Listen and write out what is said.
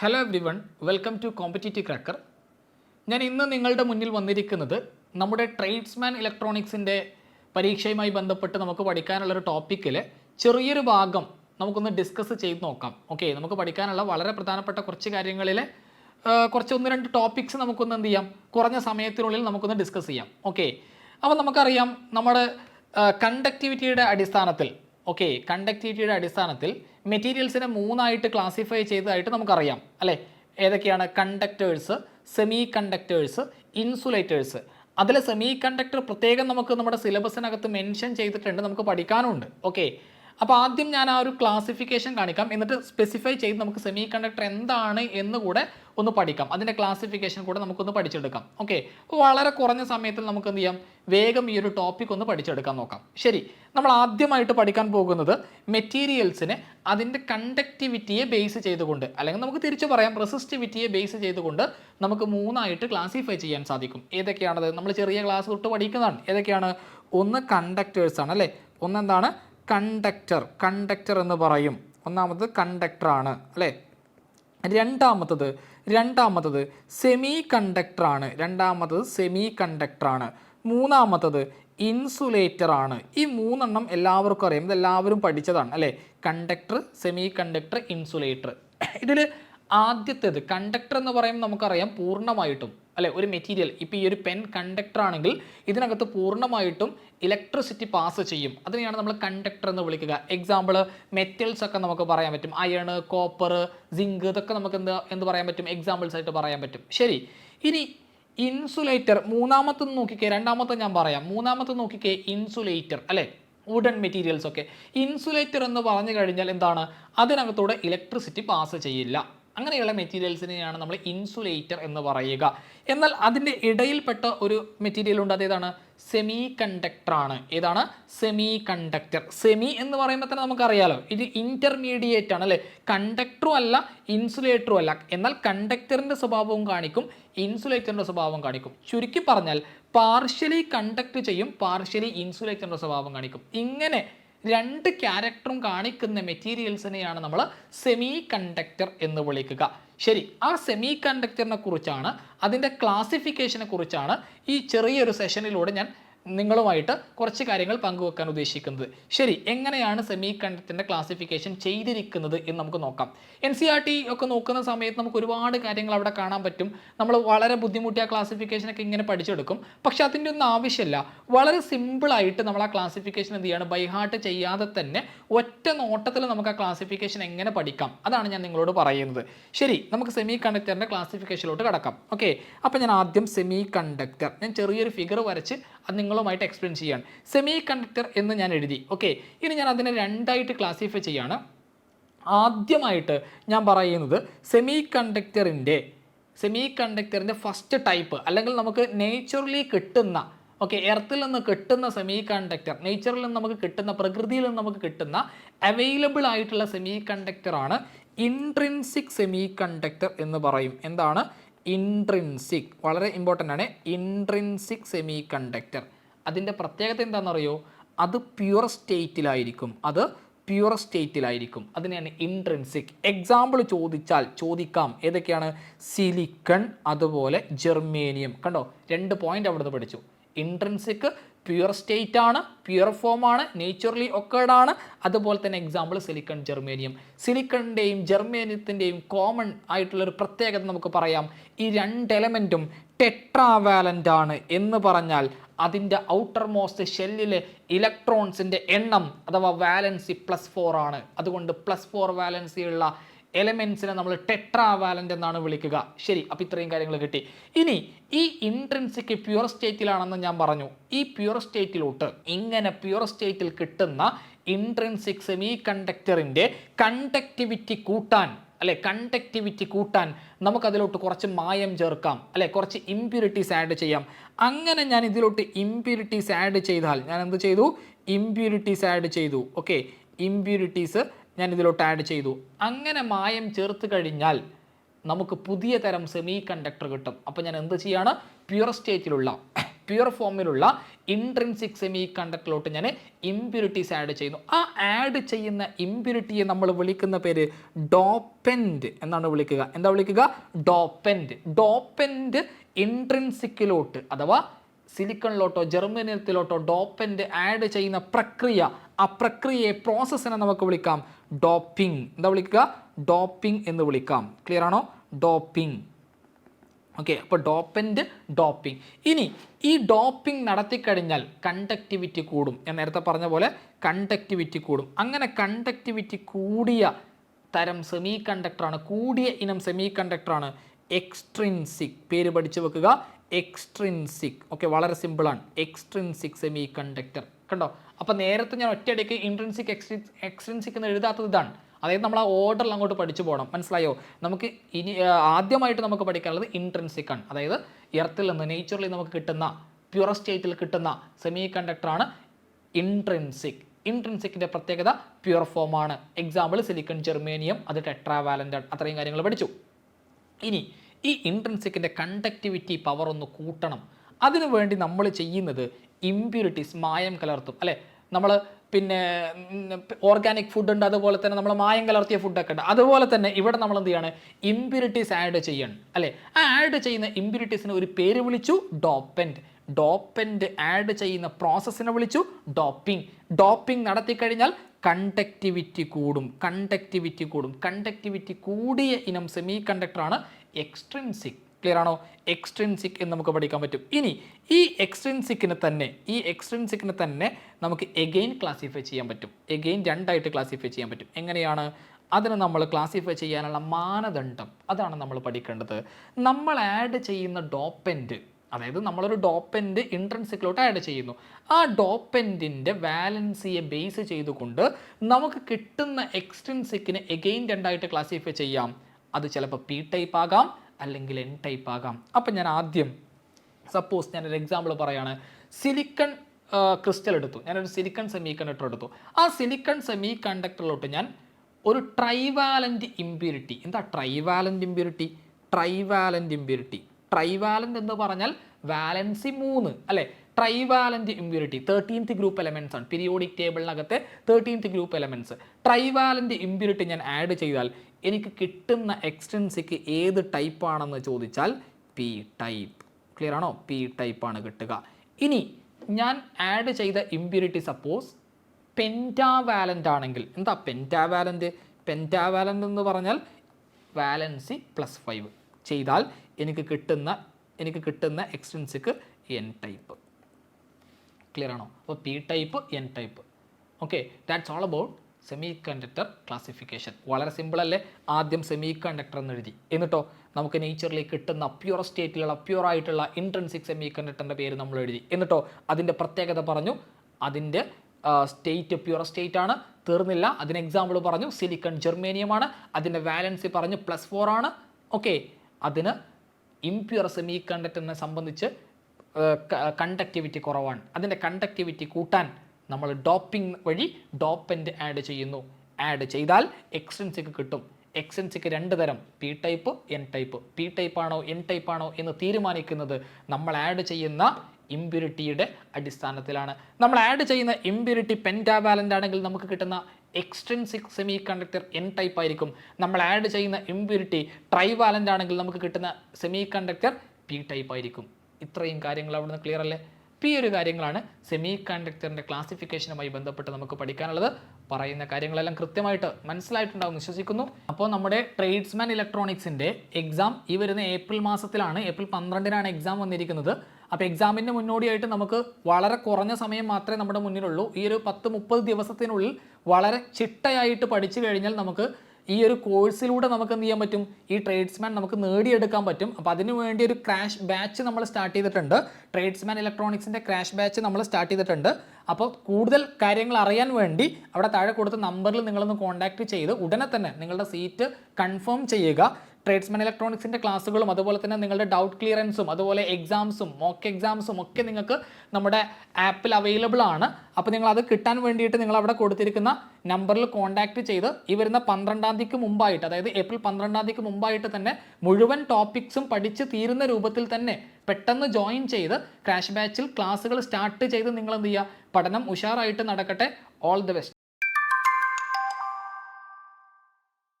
Hello everyone welcome to competitive cracker ഞാൻ ഇന്ന് നിങ്ങളുടെ മുന്നിൽ വന്നിരിക്കുന്നത് നമ്മുടെ ട്രേഡ്സ്മാൻ ഇലക്ട്രോണിക്സിന്റെ പരീക്ഷയുമായി ബന്ധപ്പെട്ട് നമുക്ക് പഠിക്കാനുള്ളൊരു ടോപ്പിക്കിൽ ചെറിയൊരു ഭാഗം നമുക്കൊന്ന് ഡിസ്കസ് ചെയ്ത് നോക്കാം. ഓക്കെ നമുക്ക് പഠിക്കാനുള്ള വളരെ പ്രധാനപ്പെട്ട കുറച്ച് കാര്യങ്ങളിൽ കുറച്ച് ഒന്ന് രണ്ട് ടോപ്പിക്സ് നമുക്കൊന്ന് എന്ത് ചെയ്യാം? കുറഞ്ഞ സമയത്തിനുള്ളിൽ നമുക്കൊന്ന് ഡിസ്കസ് ചെയ്യാം. ഓക്കെ അപ്പോൾ നമുക്കറിയാം നമ്മുടെ കണ്ടക്ടിവിറ്റിയുടെ അടിസ്ഥാനത്തിൽ ഓക്കെ കണ്ടക്ടിവിറ്റിയുടെ അടിസ്ഥാനത്തിൽ മെറ്റീരിയൽസിനെ മൂന്നായിട്ട് ക്ലാസിഫൈ ചെയ്തതായിട്ട് നമുക്കറിയാം അല്ലേ? ഏതൊക്കെയാണ്? കണ്ടക്ടേഴ്സ് സെമി കണ്ടക്ടേഴ്സ് ഇൻസുലേറ്റേഴ്സ് അതിൽ സെമി കണ്ടക്ടർ പ്രത്യേകം നമുക്ക് നമ്മുടെ സിലബസിനകത്ത് മെൻഷൻ ചെയ്തിട്ടുണ്ട് നമുക്ക് പഠിക്കാനുണ്ട്. ഓക്കെ അപ്പോൾ ആദ്യം ഞാൻ ആ ഒരു ക്ലാസിഫിക്കേഷൻ കാണിക്കാം. എന്നിട്ട് സ്പെസിഫൈ ചെയ്ത് നമുക്ക് സെമി കണ്ടക്ടർ എന്താണ് എന്ന് കൂടെ ഒന്ന് പഠിക്കാം. അതിന്റെ ക്ലാസിഫിക്കേഷൻ കൂടെ നമുക്കൊന്ന് പഠിച്ചെടുക്കാം. ഓക്കെ അപ്പോൾ വളരെ കുറഞ്ഞ സമയത്തിൽ നമുക്ക് എന്ത് ചെയ്യാം? വേഗം ഈ ഒരു ടോപ്പിക് ഒന്ന് പഠിച്ചെടുക്കാൻ നോക്കാം. ശരി. നമ്മൾ ആദ്യമായിട്ട് പഠിക്കാൻ പോകുന്നത് മെറ്റീരിയൽസിനെ അതിന്റെ കണ്ടക്ടിവിറ്റിയെ ബേസ് ചെയ്തുകൊണ്ട് അല്ലെങ്കിൽ നമുക്ക് തിരിച്ചു പറയാം റെസിസ്റ്റിവിറ്റിയെ ബേസ് ചെയ്തുകൊണ്ട് നമുക്ക് മൂന്നായിട്ട് ക്ലാസിഫൈ ചെയ്യാൻ സാധിക്കും. ഏതൊക്കെയാണത്? നമ്മൾ ചെറിയ ക്ലാസ് തൊട്ട് പഠിക്കുന്നതാണ്. ഏതൊക്കെയാണ്? ഒന്ന് കണ്ടക്ടേഴ്സാണ് അല്ലേ? ഒന്നെന്താണ് കണ്ടക്ടർ കണ്ടക്ടർ എന്ന് പറയും. ഒന്നാമത് കണ്ടക്ടറാണ് അല്ലേ? രണ്ടാമത്തത് രണ്ടാമത്തത് സെമി കണ്ടക്ടറാണ് രണ്ടാമത്തത് സെമി കണ്ടക്ടറാണ് മൂന്നാമത്തത് ഇൻസുലേറ്റർ ആണ്. ഈ മൂന്നെണ്ണം എല്ലാവർക്കും അറിയാം. ഇതെല്ലാവരും പഠിച്ചതാണ് അല്ലേ? കണ്ടക്ടർ സെമി കണ്ടക്ടർ ഇൻസുലേറ്റർ ഇതിൽ ആദ്യത്തേത് കണ്ടക്ടർ എന്ന് പറയുമ്പോൾ നമുക്കറിയാം പൂർണമായിട്ടും അല്ലെ? ഒരു മെറ്റീരിയൽ ഇപ്പോൾ ഈ ഒരു പെൻ കണ്ടക്ടർ ആണെങ്കിൽ ഇതിനകത്ത് പൂർണമായിട്ടും ഇലക്ട്രിസിറ്റി പാസ് ചെയ്യും. അതിനെയാണ് നമ്മൾ കണ്ടക്ടർ എന്ന് വിളിക്കുക. എക്സാമ്പിൾ മെറ്റൽസ് ഒക്കെ നമുക്ക് പറയാൻ പറ്റും. അയൺ കോപ്പർ സിങ്ക് ഇതൊക്കെ നമുക്ക് എന്ത് എന്ത് പറയാൻ പറ്റും? എക്സാമ്പിൾസ് ആയിട്ട് പറയാൻ പറ്റും. ശരി. ഇനി ഇൻസുലേറ്റർ മൂന്നാമത്തെ നോക്കിക്കേ രണ്ടാമത്തെ ഞാൻ പറയാം. മൂന്നാമത്തെ നോക്കിക്കേ ഇൻസുലേറ്റർ അല്ലേ? വുഡൻ മെറ്റീരിയൽസ് ഒക്കെ. ഇൻസുലേറ്റർ എന്ന് പറഞ്ഞു കഴിഞ്ഞാൽ എന്താണ്? അതിനകത്തൂടെ ഇലക്ട്രിസിറ്റി പാസ് ചെയ്യില്ല. അങ്ങനെയുള്ള മെറ്റീരിയൽസിനെയാണ് നമ്മൾ ഇൻസുലേറ്റർ എന്ന് പറയുക. എന്നാൽ അതിന്റെ ഇടയിൽപ്പെട്ട ഒരു മെറ്റീരിയൽ ഉണ്ട്. അതേതാണ് സെമി കണ്ടക്ടർ ആണ് ഏതാണ്? സെമി കണ്ടക്ടർ സെമി എന്ന് പറയുമ്പോൾ തന്നെ നമുക്കറിയാലോ ഇത് ഇന്റർമീഡിയറ്റ് ആണ് അല്ലേ? കണ്ടക്ടറും അല്ല ഇൻസുലേറ്ററും അല്ല. എന്നാൽ കണ്ടക്ടറിന്റെ സ്വഭാവവും കാണിക്കും ഇൻസുലേറ്ററിന്റെ സ്വഭാവം കാണിക്കും. ചുരുക്കി പറഞ്ഞാൽ പാർഷ്യലി കണ്ടക്ട് ചെയ്യും പാർഷ്യലി ഇൻസുലേറ്ററിന്റെ സ്വഭാവം കാണിക്കും. ഇങ്ങനെ രണ്ട് ക്യാരക്ടറും കാണിക്കുന്ന മെറ്റീരിയൽസിനെയാണ് നമ്മൾ സെമി കണ്ടക്ടർ എന്ന് വിളിക്കുക. ശരി ആ സെമി കണ്ടക്ടറിനെ കുറിച്ചാണ് അതിന്റെ ക്ലാസിഫിക്കേഷനെ കുറിച്ചാണ് ഈ ചെറിയൊരു സെഷനിലൂടെ ഞാൻ നിങ്ങളുമായിട്ട് കുറച്ച് കാര്യങ്ങൾ പങ്കുവെക്കാൻ ഉദ്ദേശിക്കുന്നത്. ശരി എങ്ങനെയാണ് സെമി കണ്ടക്ടറിന്റെ ക്ലാസിഫിക്കേഷൻ ചെയ്തിരിക്കുന്നത് എന്ന് നമുക്ക് നോക്കാം. എൻ സി ആർ ടി ഒക്കെ നോക്കുന്ന സമയത്ത് നമുക്ക് ഒരുപാട് കാര്യങ്ങൾ അവിടെ കാണാൻ പറ്റും. നമ്മൾ വളരെ ബുദ്ധിമുട്ടിയ ക്ലാസിഫിക്കേഷനൊക്കെ ഇങ്ങനെ പഠിച്ചെടുക്കും. പക്ഷെ അതിന്റെ ഒന്നും ആവശ്യമില്ല. വളരെ സിമ്പിളായിട്ട് നമ്മൾ ആ ക്ലാസിഫിക്കേഷൻ എന്ത് ചെയ്യാണ്? ബൈഹാർട്ട് ചെയ്യാതെ തന്നെ ഒറ്റ നോട്ടത്തിൽ നമുക്ക് ആ ക്ലാസിഫിക്കേഷൻ എങ്ങനെ പഠിക്കാം? അതാണ് ഞാൻ നിങ്ങളോട് പറയുന്നത്. ശരി നമുക്ക് സെമി കണ്ടക്ടറിന്റെ ക്ലാസിഫിക്കേഷനിലോട്ട് കടക്കാം. ഓക്കെ അപ്പോൾ ഞാൻ ആദ്യം സെമി കണ്ടക്ടർ ഞാൻ ചെറിയൊരു ഫിഗർ വരച്ച് അത് നിങ്ങളുമായിട്ട് എക്സ്പ്ലെയിൻ ചെയ്യാണ് സെമി കണ്ടക്ടർ എന്ന് ഞാൻ എഴുതി. ഓക്കെ ഇനി ഞാൻ അതിനെ രണ്ടായിട്ട് ക്ലാസിഫൈ ചെയ്യാണ്. ആദ്യമായിട്ട് ഞാൻ പറയുന്നത് സെമി കണ്ടക്ടറിന്റെ സെമി കണ്ടക്ടറിന്റെ ഫസ്റ്റ് ടൈപ്പ് അല്ലെങ്കിൽ നമുക്ക് നേച്ചുറലി കിട്ടുന്ന ഓക്കെ എർത്തിൽ നിന്ന് കിട്ടുന്ന സെമി കണ്ടക്ടർ നേച്ചറിൽ നിന്ന് നമുക്ക് കിട്ടുന്ന പ്രകൃതിയിൽ നിന്ന് നമുക്ക് കിട്ടുന്ന അവൈലബിൾ ആയിട്ടുള്ള സെമി കണ്ടക്ടറാണ് ഇൻട്രിൻസിക് സെമി കണ്ടക്ടർ എന്ന് പറയും. എന്താണ്? ഇൻട്രിൻസിക് വളരെ ഇമ്പോർട്ടന്റ് ആണ്. ഇൻട്രിൻസിക് സെമി കണ്ടക്ടർ അതിന്റെ പ്രത്യേകത എന്താണെന്നറിയോ? അത് പ്യുവർ സ്റ്റേറ്റിലായിരിക്കും അത് പ്യുവർ സ്റ്റേറ്റിലായിരിക്കും അതിനെയാണ് ഇൻട്രൻസിക് എക്സാമ്പിൾ ചോദിച്ചാൽ ചോദിക്കാം. ഏതൊക്കെയാണ്? സിലിക്കൺ അതുപോലെ ജെർമേനിയം കണ്ടോ? രണ്ട് പോയിന്റ് അവിടുന്ന് പഠിച്ചു. ഇൻട്രിൻസിക് പ്യുവർ സ്റ്റേറ്റ് ആണ് പ്യുവർ ഫോം ആണ് നേച്ചുറലി ഒക്കേർഡ് ആണ് അതുപോലെ തന്നെ എക്സാമ്പിൾ സിലിക്കൺ ജെർമേനിയം സിലിക്കണിന്റെയും ജെർമേനിയത്തിന്റെയും കോമൺ ആയിട്ടുള്ള ഒരു പ്രത്യേകത നമുക്ക് പറയാം. ഈ രണ്ട് എലമെന്റും ടെട്രാവാലന്റ് ആണ് എന്ന് പറഞ്ഞാൽ അതിന്റെ ഔട്ടർ മോസ്റ്റ് ഷെല്ലിലെ ഇലക്ട്രോൺസിന്റെ എണ്ണം അഥവാ വാലൻസി പ്ലസ് ഫോർ ആണ്. അതുകൊണ്ട് പ്ലസ് ഫോർ വാലൻസി ഉള്ള എലമെൻസിനെ നമ്മൾ ടെട്രാവാലന്റ് എന്നാണ് വിളിക്കുക. ശരി അപ്പോൾ ഇത്രയും കാര്യങ്ങൾ കിട്ടി. ഇനി ഈ ഇൻട്രൻസിക്ക് പ്യുവർ സ്റ്റേറ്റിലാണെന്ന് ഞാൻ പറഞ്ഞു. ഈ പ്യുവർ സ്റ്റേറ്റിലോട്ട് ഇങ്ങനെ പ്യുവർ സ്റ്റേറ്റിൽ കിട്ടുന്ന ഇൻട്രൻസിക് സെമി കണ്ടക്ടറിന്റെ കണ്ടക്ടിവിറ്റി കൂട്ടാൻ അല്ലെ കണ്ടക്ടിവിറ്റി കൂട്ടാൻ നമുക്കതിലോട്ട് കുറച്ച് മായം ചേർക്കാം അല്ലെ കുറച്ച് ഇമ്പ്യൂരിറ്റീസ് ആഡ് ചെയ്യാം. അങ്ങനെ ഞാൻ ഇതിലോട്ട് ഇമ്പ്യൂരിറ്റീസ് ആഡ് ചെയ്താൽ ഞാൻ എന്ത് ചെയ്തു? ഇമ്പ്യൂരിറ്റീസ് ആഡ് ചെയ്തു. ഓക്കെ ഇമ്പ്യൂരിറ്റീസ് ഞാൻ ഇതിലോട്ട് ആഡ് ചെയ്തു. അങ്ങനെ മായം ചേർത്ത് കഴിഞ്ഞാൽ നമുക്ക് പുതിയ തരം സെമി കണ്ടക്ടർ കിട്ടും. അപ്പോൾ ഞാൻ എന്ത് ചെയ്യാണ്? പ്യുർ സ്റ്റേറ്റിലുള്ള പ്യുർ ഫോമിലുള്ള ഇൻട്രൻസിക് സെമി കണ്ടക്ടറിലോട്ട് ഞാൻ ഇമ്പ്യൂരിറ്റീസ് ആഡ് ചെയ്യുന്നു. ആ ആഡ് ചെയ്യുന്ന ഇമ്പ്യൂരിറ്റിയെ നമ്മൾ വിളിക്കുന്ന പേര് ഡോപ്പന്റ് എന്നാണ് വിളിക്കുക. എന്താ വിളിക്കുക? ഡോപ്പന്റ് ഡോപ്പന്റ് ഇൻട്രൻസിക്കിലോട്ട് അഥവാ സിലിക്കണിലോട്ടോ ജർമ്മനിയത്തിലോട്ടോ ഡോപ്പന്റ് ആഡ് ചെയ്യുന്ന പ്രക്രിയ ആ പ്രക്രിയയെ പ്രോസസ്സിനെ നമുക്ക് വിളിക്കാം ഡോപ്പിംഗ് എന്താ വിളിക്കുക? ഡോപ്പിംഗ് എന്ന് വിളിക്കാം. ക്ലിയർ ആണോ? ഡോപ്പിംഗ് ഓക്കെ അപ്പോൾ ഡോപ്പന്റ് ഡോപ്പിംഗ് ഇനി ഈ ഡോപ്പിംഗ് നടത്തിക്കഴിഞ്ഞാൽ കണ്ടക്ടിവിറ്റി കൂടും. ഞാൻ നേരത്തെ പറഞ്ഞ പോലെ കണ്ടക്ടിവിറ്റി കൂടും. അങ്ങനെ കണ്ടക്ടിവിറ്റി കൂടിയ തരം സെമി കണ്ടക്ടറാണ് കൂടിയ ഇനം സെമി കണ്ടക്ടറാണ് എക്സ്ട്രിൻസിക് പേര് പഠിച്ചു വെക്കുക. എക്സ്ട്രിൻസിക് ഓക്കെ വളരെ സിമ്പിളാണ് എക്സ്ട്രിൻസിക് സെമി കണ്ടക്ടർ കണ്ടോ? അപ്പോൾ നേരത്തെ ഞാൻ ഒറ്റയടിക്ക് ഇൻട്രൻസിക് എക്സ്ട്രി എക്സ്ട്രിൻസിക് എന്ന് എഴുതാത്തത് ഇതാണ്. അതായത് നമ്മൾ ആ ഓർഡറിൽ അങ്ങോട്ട് പഠിച്ചു പോകണം മനസ്സിലായോ? നമുക്ക് ഇനി ആദ്യമായിട്ട് നമുക്ക് പഠിക്കാനുള്ളത് ഇൻട്രൻസിക് ആണ്. അതായത് എർത്തിൽ നിന്ന് നേച്ചറിൽ നമുക്ക് കിട്ടുന്ന പ്യുറ സ്റ്റേറ്റിൽ കിട്ടുന്ന സെമി കണ്ടക്ടറാണ് ഇൻട്രൻസിക് ഇൻട്രൻസിക്കിന്റെ പ്രത്യേകത പ്യുവർ ഫോമാണ് എക്സാമ്പിൾ സിലിക്കൺ ജെർമേനിയം അത് ടെട്രാവാലന്റ് അത്രയും കാര്യങ്ങൾ പഠിച്ചു. ഇനി ഈ ഇൻട്രൻസിക്കിന്റെ കണ്ടക്ടിവിറ്റി പവർ ഒന്ന് കൂട്ടണം. അതിനു വേണ്ടി നമ്മൾ ചെയ്യുന്നത് ഇമ്പ്യൂരിറ്റീസ് മായം കലർത്തും. അല്ലേ? നമ്മൾ പിന്നെ ഓർഗാനിക് ഫുഡ് ഉണ്ട് അതുപോലെ തന്നെ നമ്മൾ മായം കലർത്തിയ ഫുഡൊക്കെ ഉണ്ട്. അതുപോലെ തന്നെ ഇവിടെ നമ്മൾ എന്ത് ചെയ്യാണ്? ഇമ്പ്യൂരിറ്റീസ് ആഡ് ചെയ്യണം. അല്ലേ? ആ ആഡ് ചെയ്യുന്ന ഇമ്പ്യൂരിറ്റീസിന് ഒരു പേര് വിളിച്ചു ഡോപ്പന്റ് ഡോപ്പന്റ് ആഡ് ചെയ്യുന്ന പ്രോസസ്സിനെ വിളിച്ചു ഡോപ്പിംഗ് ഡോപ്പിംഗ് നടത്തിക്കഴിഞ്ഞാൽ കണ്ടക്ടിവിറ്റി കൂടും. കണ്ടക്ടിവിറ്റി കൂടും. കണ്ടക്ടിവിറ്റി കൂടിയ ഇനം സെമി കണ്ടക്ടറാണ് എക്സ്ട്രിൻസിക് ക്ലിയർ ആണോ? എക്സ്ട്രിൻസിക് എന്ന് നമുക്ക് പഠിക്കാൻ പറ്റും. ഇനി ഈ എക്സ്ട്രിൻസിക്കിനെ തന്നെ ഈ എക്സ്ട്രിൻസിക്കിനെ തന്നെ നമുക്ക് എഗെയിൻ ക്ലാസിഫൈ ചെയ്യാൻ പറ്റും. എഗെയിൻ രണ്ടായിട്ട് ക്ലാസിഫൈ ചെയ്യാൻ പറ്റും. എങ്ങനെയാണ്? അതിനെ നമ്മൾ ക്ലാസിഫൈ ചെയ്യാനുള്ള മാനദണ്ഡം. അതാണ് നമ്മൾ പഠിക്കേണ്ടത്. നമ്മൾ ആഡ് ചെയ്യുന്ന ഡോപ്പന്റ് അതായത് നമ്മളൊരു ഡോപ്പന്റ് ഇൻട്രൻസിക്കിലോട്ട് ആഡ് ചെയ്യുന്നു. ആ ഡോപ്പന്റിന്റെ വാലൻസിയെ ബേസ് ചെയ്തുകൊണ്ട് നമുക്ക് കിട്ടുന്ന എക്സ്ട്രിൻസിക്കിനെ എഗെയിൻ രണ്ടായിട്ട് ക്ലാസിഫൈ ചെയ്യാം. അത് ചിലപ്പോൾ പി ടൈപ്പ് ആകാം അല്ലെങ്കിൽ എൻ ടൈപ്പ് ആകാം. അപ്പം ഞാൻ ആദ്യം സപ്പോസ് ഞാനൊരു എക്സാമ്പിൾ പറയുകയാണ് സിലിക്കൺ ക്രിസ്റ്റൽ എടുത്തു. ഞാനൊരു സിലിക്കൺ സെമി കണ്ടക്ടർ എടുത്തു. ആ സിലിക്കൺ സെമി കണ്ടക്ടറിലോട്ട് ഞാൻ ഒരു ട്രൈവാലന്റ് ഇമ്പ്യൂരിറ്റി എന്താ trivalent impurity trivalent impurity trivalent എന്ന് പറഞ്ഞാൽ വാലൻസി മൂന്ന് അല്ലേ? Trivalent impurity thirteenth group elements ആണ്. Periodic ടേബിളിനകത്തെ thirteenth group elements trivalent impurity ഞാൻ ആഡ് ചെയ്താൽ എനിക്ക് കിട്ടുന്ന എക്സ്റ്റൻസിക്ക് ഏത് ടൈപ്പ് ആണെന്ന് ചോദിച്ചാൽ പി ടൈപ്പ്. ക്ലിയർ ആണോ? പി ടൈപ്പ് ആണ് കിട്ടുക. ഇനി ഞാൻ ആഡ് ചെയ്ത ഇമ്പ്യൂരിറ്റി സപ്പോസ് പെന്റാവാലന്റ് ആണെങ്കിൽ എന്താ പെന്റാവാലന്റ് പെന്റാവാലന്റ് എന്ന് പറഞ്ഞാൽ വാലൻസി പ്ലസ് ഫൈവ് ചെയ്താൽ എനിക്ക് കിട്ടുന്ന എനിക്ക് കിട്ടുന്ന എക്സ്റ്റൻസിക്ക് എൻ ടൈപ്പ്. ക്ലിയർ ആണോ? അപ്പോൾ P type N type. Okay that's all about semiconductor classification വളരെ സിമ്പിൾ അല്ലേ? ആദ്യം സെമി കണ്ടക്ടർ എന്ന് എഴുതി. എന്നിട്ടോ നമുക്ക് നേച്ചറിലേക്ക് കിട്ടുന്ന പ്യുവർ സ്റ്റേറ്റിലുള്ള പ്യുർ ആയിട്ടുള്ള ഇൻട്രൻസിക് സെമി കണ്ടക്ടറിന്റെ പേര് നമ്മൾ എഴുതി. എന്നിട്ടോ അതിന്റെ പ്രത്യേകത പറഞ്ഞു. അതിന്റെ സ്റ്റേറ്റ് പ്യുർ സ്റ്റേറ്റ് ആണ്. തീർന്നില്ല. അതിന് എക്സാമ്പിൾ പറഞ്ഞു. സിലിക്കൺ ജെർമേനിയമാണ് അതിന്റെ വാലൻസി പറഞ്ഞു പ്ലസ് ഫോർ ആണ്. ഓക്കെ അതിന് ഇംപ്യുവർ സെമി കണ്ടക്ടറിനെ സംബന്ധിച്ച് കണ്ടക്ടിവിറ്റി കുറവാണ്. അതിന്റെ കണ്ടക്ടിവിറ്റി കൂട്ടാൻ നമ്മൾ ഡോപ്പിംഗ് വഴി ഡോപ്പന്റ് ആഡ് ചെയ്യുന്നു. ആഡ് ചെയ്താൽ എക്സ്റ്റൻസിക്ക് കിട്ടും. എക്സ്റ്റൻസിക്ക് രണ്ട് തരം. P type N type P ടൈപ്പാണോ N ടൈപ്പാണോ എന്ന് തീരുമാനിക്കുന്നത് നമ്മൾ ആഡ് ചെയ്യുന്ന ഇമ്പ്യൂരിറ്റിയുടെ അടിസ്ഥാനത്തിലാണ്. നമ്മൾ ആഡ് ചെയ്യുന്ന ഇമ്പ്യൂരിറ്റി പെന്റാവാലന്റ് ആണെങ്കിൽ നമുക്ക് കിട്ടുന്ന extrinsic semiconductor N type ആയിരിക്കും. നമ്മൾ ആഡ് ചെയ്യുന്ന ഇമ്പ്യൂരിറ്റി ട്രൈവാലന്റ് ആണെങ്കിൽ നമുക്ക് കിട്ടുന്ന സെമി കണ്ടക്ടർ പി ടൈപ്പ് ആയിരിക്കും. ഇത്രയും കാര്യങ്ങൾ അവിടെ നിന്ന് ക്ലിയർ അല്ലേ? ഇപ്പോൾ ഈ ഒരു കാര്യങ്ങളാണ് സെമി കണ്ടക്ടറിന്റെ ക്ലാസിഫിക്കേഷനുമായി ബന്ധപ്പെട്ട് നമുക്ക് പഠിക്കാനുള്ളത്. പറയുന്ന കാര്യങ്ങളെല്ലാം കൃത്യമായിട്ട് മനസ്സിലായിട്ടുണ്ടാവും വിശ്വസിക്കുന്നു. അപ്പോൾ നമ്മുടെ ട്രേഡ്സ്മാൻ ഇലക്ട്രോണിക്സിന്റെ എക്സാം ഈ വരുന്ന ഏപ്രിൽ മാസത്തിലാണ് ഏപ്രിൽ പന്ത്രണ്ടിനാണ് എക്സാം വന്നിരിക്കുന്നത്. അപ്പോൾ എക്സാമിന്റെ മുന്നോടിയായിട്ട് നമുക്ക് വളരെ കുറഞ്ഞ സമയം മാത്രമേ നമ്മുടെ മുന്നിലുള്ളൂ. ഈ ഒരു പത്ത് മുപ്പത് ദിവസത്തിനുള്ളിൽ വളരെ ചിട്ടയായിട്ട് പഠിച്ചു കഴിഞ്ഞാൽ നമുക്ക് ഈ ഒരു കോഴ്സിലൂടെ നമുക്ക് എന്ത് ചെയ്യാൻ പറ്റും? ഈ ട്രേഡ്സ്മാൻ നമുക്ക് നേടിയെടുക്കാൻ പറ്റും. അപ്പോൾ അതിനു വേണ്ടി ഒരു ക്രാഷ് ബാച്ച് നമ്മൾ സ്റ്റാർട്ട് ചെയ്തിട്ടുണ്ട്. ട്രേഡ്സ്മാൻ ഇലക്ട്രോണിക്സിന്റെ ക്രാഷ് ബാച്ച് നമ്മൾ സ്റ്റാർട്ട് ചെയ്തിട്ടുണ്ട്. അപ്പോൾ കൂടുതൽ കാര്യങ്ങൾ അറിയാൻ വേണ്ടി അവിടെ താഴെ കൊടുത്ത നമ്പറിൽ നിങ്ങളൊന്ന് കോൺടാക്റ്റ് ചെയ്ത് ഉടനെ തന്നെ നിങ്ങളുടെ സീറ്റ് കൺഫേം ചെയ്യുക. ട്രേഡ്സ്മാൻ ഇലക്ട്രോണിക്സിന്റെ ക്ലാസ്സുകളും അതുപോലെ തന്നെ നിങ്ങളുടെ ഡൗട്ട് ക്ലിയറൻസും അതുപോലെ എക്സാംസും മോക്ക് എക്സാംസും ഒക്കെ നിങ്ങൾക്ക് നമ്മുടെ ആപ്പിൽ അവൈലബിൾ ആണ്. അപ്പോൾ നിങ്ങൾ അത് കിട്ടാൻ വേണ്ടിയിട്ട് നിങ്ങൾ അവിടെ കൊടുത്തിരിക്കുന്ന നമ്പറിൽ കോൺടാക്റ്റ് ചെയ്ത് ഈ വരുന്ന പന്ത്രണ്ടാം തീയതിക്ക് മുമ്പായിട്ട് അതായത് ഏപ്രിൽ പന്ത്രണ്ടാം തീയതിക്ക് മുമ്പായിട്ട് തന്നെ മുഴുവൻ ടോപ്പിക്സും പഠിച്ച് തീരുന്ന രൂപത്തിൽ തന്നെ പെട്ടെന്ന് ജോയിൻ ചെയ്ത് ക്രാഷ് ബാച്ചിൽ ക്ലാസ്സുകൾ സ്റ്റാർട്ട് ചെയ്ത് നിങ്ങൾ എന്ത് ചെയ്യുക? പഠനം ഉഷാറായിട്ട് നടക്കട്ടെ. All the best